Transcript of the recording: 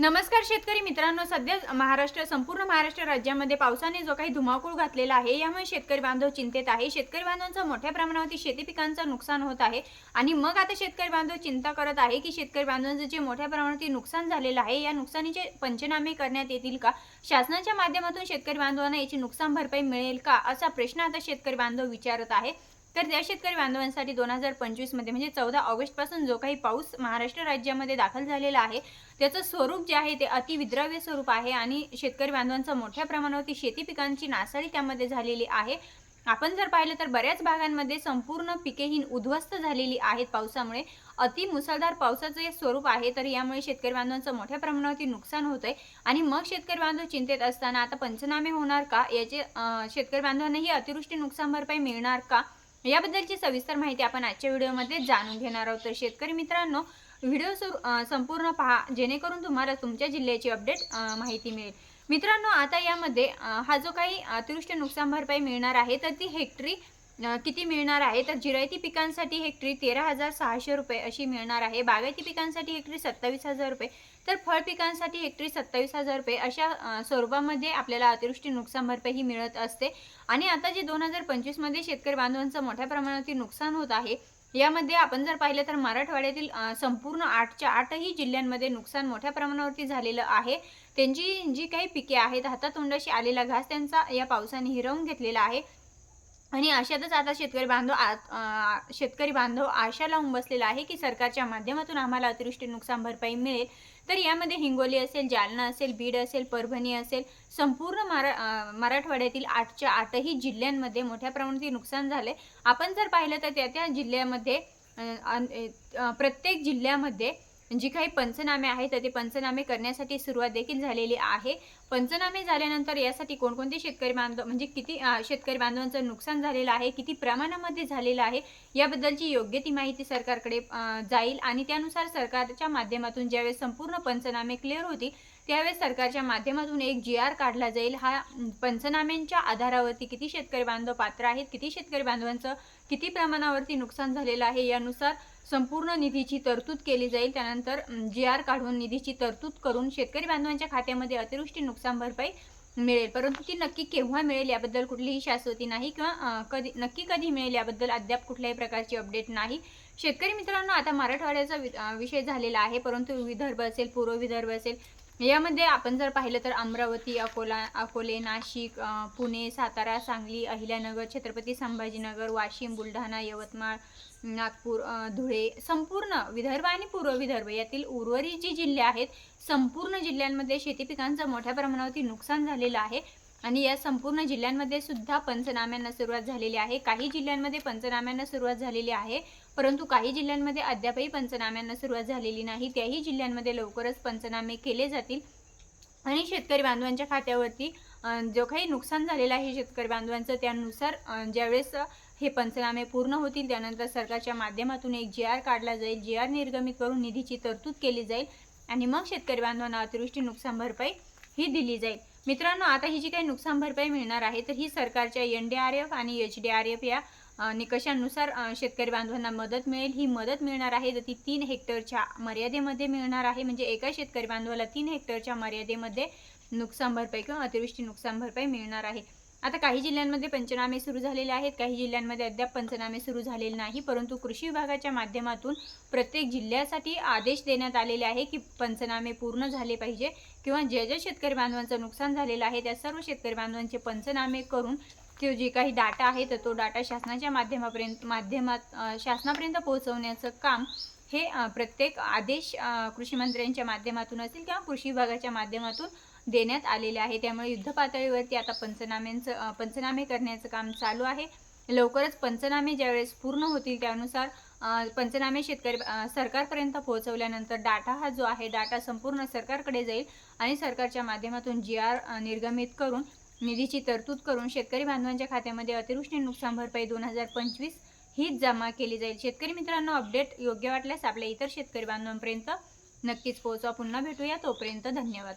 नमस्कार शेतकरी मित्रांनो सध्या महाराष्ट्र संपूर्ण महाराष्ट्र राज्यामध्ये पावसाने जो काही धुमाकूळ घातलेला आहे यामुळे शेतकरी बांधव चिंतेत आहे. शेतकरी बांधवांचं मोठ्या प्रमाणावरती शेती पिकांचं नुकसान होत आहे आणि मग आता शेतकरी बांधव चिंता करत आहे की शेतकरी बांधवांचं जे मोठ्या प्रमाणावरती नुकसान झालेलं आहे या नुकसानीचे पंचनामे करण्यात येतील का? शासनाच्या माध्यमातून शेतकरी बांधवांना याची नुकसान भरपाई मिळेल का? असा प्रश्न आता शेतकरी बांधव विचारत आहे. तर त्या शेतकरी बांधवांसाठी दोन हजार पंचवीसमध्ये म्हणजे चौदा ऑगस्टपासून जो काही पाऊस महाराष्ट्र राज्यामध्ये दाखल झालेला आहे त्याचं स्वरूप जे आहे ते अतिविद्राव्य स्वरूप आहे आणि शेतकरी बांधवांचं मोठ्या प्रमाणावरती शेती पिकांची नासाडी त्यामध्ये झालेली आहे. आपण जर पाहिलं तर बऱ्याच भागांमध्ये संपूर्ण पिकेहीन उद्ध्वस्त झालेली आहेत पावसामुळे. अति मुसळधार पावसाचं हे स्वरूप आहे तर यामुळे शेतकरी बांधवांचं मोठ्या प्रमाणावरती नुकसान होत आहे आणि मग शेतकरी बांधव चिंतेत असताना आता पंचनामे होणार का? याचे शेतकरी बांधवांनाही अतिवृष्टी नुकसान भरपाई मिळणार का? याबद्दलची सविस्तर माहिती आपण आजच्या व्हिडिओमध्ये जाणून घेणार आहोत. तर शेतकरी मित्रांनो व्हिडिओ संपूर्ण पहा. जेणेकरून तुम्हाला तुमच्या जिल्ह्याची अपडेट माहिती मिळेल. मित्रांनो आता यामध्ये हा जो काही अतिवृष्टी नुकसान भरपाई मिळणार आहे तर ती हेक्टरी किती मिळणार आहे? तर जिरायती पिकांसाठी हेक्टरी तेरा हजार सहाशे रुपये अशी मिळणार आहे. बागायती पिकांसाठी हेक्टरी सत्तावीस हजार रुपये. तर फळ पिकांसाठी हेक्टरी सत्तावीस हजार रुपये. अशा स्वरूपामध्ये आपल्याला अतिवृष्टी नुकसान भरपाई ही मिळत असते. आणि आता जे दोन हजार पंचवीसमध्ये शेतकरी बांधवांचं मोठ्या प्रमाणावरती नुकसान होत आहे यामध्ये आपण जर पाहिलं तर मराठवाड्यातील संपूर्ण आठच्या आठही जिल्ह्यांमध्ये नुकसान मोठ्या प्रमाणावरती झालेलं आहे. त्यांची जी काही पिके आहेत हातातोंडाशी आलेला घास त्यांचा या पावसाने हिरवून घेतलेला आहे. आणि अशातच आता शेतकरी बांधव आ- शेतकरी बांधव आशा लावून बसलेला आहे की सरकारच्या माध्यमातून आम्हाला अतिवृष्टी नुकसान भरपाई मिळेल. तर यामध्ये हिंगोली असेल जालना असेल बीड असेल परभणी असेल संपूर्ण मरा मराठवाड्यातील आठच्या आठही जिल्ह्यांमध्ये मोठ्या प्रमाणात नुकसान झाले आपण जर पाहिलं तर त्या त्या जिल्ह्यामध्ये प्रत्येक जिल्ह्यामध्ये जी काही पंचनामे आहेत तर ते पंचनामे करण्यासाठी सुरुवात देखील झालेली आहे. पंचनामे झाल्यानंतर यासाठी कोणकोणते शेतकरी बांधव म्हणजे किती शेतकरी बांधवांचं नुकसान झालेलं आहे किती प्रमाणामध्ये झालेलं आहे याबद्दलची योग्य ती माहिती सरकारकडे जाईल. आणि त्यानुसार सरकारच्या माध्यमातून ज्यावेळेस संपूर्ण पंचनामे क्लिअर होतील त्यावेळेस सरकारच्या माध्यमातून एक जी आर काढला जाईल. हा पंचनाम्यांच्या आधारावरती किती शेतकरी बांधव पात्र आहेत किती शेतकरी बांधवांचं किती प्रमाणावरती नुकसान झालेलं आहे यानुसार संपूर्ण निधीची तरतूद केली जाईल. त्यानंतर जी आर काढून निधीची तरतूद करून शेतकरी बांधवांच्या खात्यामध्ये अतिवृष्टी नुकसान भरपाई मिळेल. परंतु ती नक्की केव्हा मिळेल याबद्दल कुठलीही शाश्वती नाही किंवा कधी नक्की कधी मिळेल याबद्दल अद्याप कुठल्याही प्रकारची अपडेट नाही. शेतकरी मित्रांनो आता मराठवाड्याचा वि- विषय झालेला आहे. परंतु विदर्भ असेल पूर्व विदर्भ असेल यामध्ये आपण जर पाहिलं तर अमरावती अकोला अकोले नाशिक पुणे सातारा सांगली अहिल्यानगर छत्रपती संभाजीनगर वाशिम बुलढाणा यवतमाळ नागपूर धुळे संपूर्ण विदर्भ आणि पूर्व विदर्भ यातील उर्वरित जी जिल्हे आहेत संपूर्ण जिल्ह्यांमध्ये शेती पिकांचं मोठ्या प्रमाणावरती नुकसान झालेलं आहे. आणि या संपूर्ण जिल्ह्यांमध्ये सुद्धा पंचनाम्यांना सुरुवात झालेली आहे. काही जिल्ह्यांमध्ये पंचनाम्यांना सुरुवात झालेली आहे परंतु काही जिल्ह्यांमध्ये अद्यापही पंचनाम्यांना सुरुवात झालेली नाही. त्याही जिल्ह्यांमध्ये लवकरच पंचनामे केले जातील. आणि शेतकरी बांधवांच्या खात्यावरती जो काही नुकसान झालेलं आहे शेतकरी बांधवांचं त्यानुसार ज्यावेळेस हे पंचनामे पूर्ण होतील त्यानंतर सरकारच्या माध्यमातून एक जी आर काढला जाईल. जी आर निर्गमित करून निधीची तरतूद केली जाईल. आणि मग शेतकरी बांधवांना अतिवृष्टी नुकसान भरपाई ही दिली जाईल. मित्रांनो आता ही जी काही नुकसान भरपाई मिळणार आहे तर ही सरकारच्या एन डी आर एफ आणि एच डी आर एफ या निकषानुसार निकषांनुसार शेतकरी बांधवांना मदत मिळेल. ही मदत मिळणार आहे तर ती तीन हेक्टरच्या मर्यादेमध्ये मिळणार आहे. म्हणजे एका शेतकरी बांधवाला तीन हेक्टरच्या मर्यादेमध्ये नुकसान भरपाई किंवा अतिवृष्टी नुकसान भरपाई मिळणार आहे. आता काही जिल्ह्यांमध्ये पंचनामे सुरू झालेले आहेत काही जिल्ह्यांमध्ये अद्याप पंचनामे सुरू झालेले नाही परंतु कृषी विभागाच्या माध्यमातून प्रत्येक जिल्ह्यासाठी आदेश देण्यात आलेले आहे की पंचनामे पूर्ण झाले पाहिजे किंवा ज्या ज्या शेतकरी बांधवांचं नुकसान झालेलं आहे त्या सर्व शेतकरी बांधवांचे पंचनामे करून किंवा जे काही डाटा आहे तर तो डाटा शासनाच्या माध्यमापर्यंत माध्यमात शासनापर्यंत पोहोचवण्याचं काम हे प्रत्येक आदेश कृषी मंत्र्यांच्या माध्यमातून असेल किंवा कृषी विभागाच्या माध्यमातून देण्यात आलेले आहे. त्यामुळे युद्ध पातळीवरती आता पंचनाम्यांचं पंचनामे करण्याचं काम चालू आहे. लवकरच पंचनामे ज्यावेळेस पूर्ण होतील त्यानुसार पंचनामे शेतकरी सरकारपर्यंत पोहोचवल्यानंतर डाटा हा जो आहे डाटा संपूर्ण सरकारकडे जाईल आणि सरकारच्या माध्यमातून जी आर निर्गमित करून निधीची तरतूद करून शेतकरी बांधवांच्या खात्यामध्ये अतिवृष्टी नुकसान भरपाई दोन हजार पंचवीस हीच जमा केली जाईल. शेतकरी मित्रांनो अपडेट योग्य वाटल्यास आपल्या इतर शेतकरी बांधवांपर्यंत नक्कीच पोहोचवा. पुन्हा भेटूया. तोपर्यंत धन्यवाद.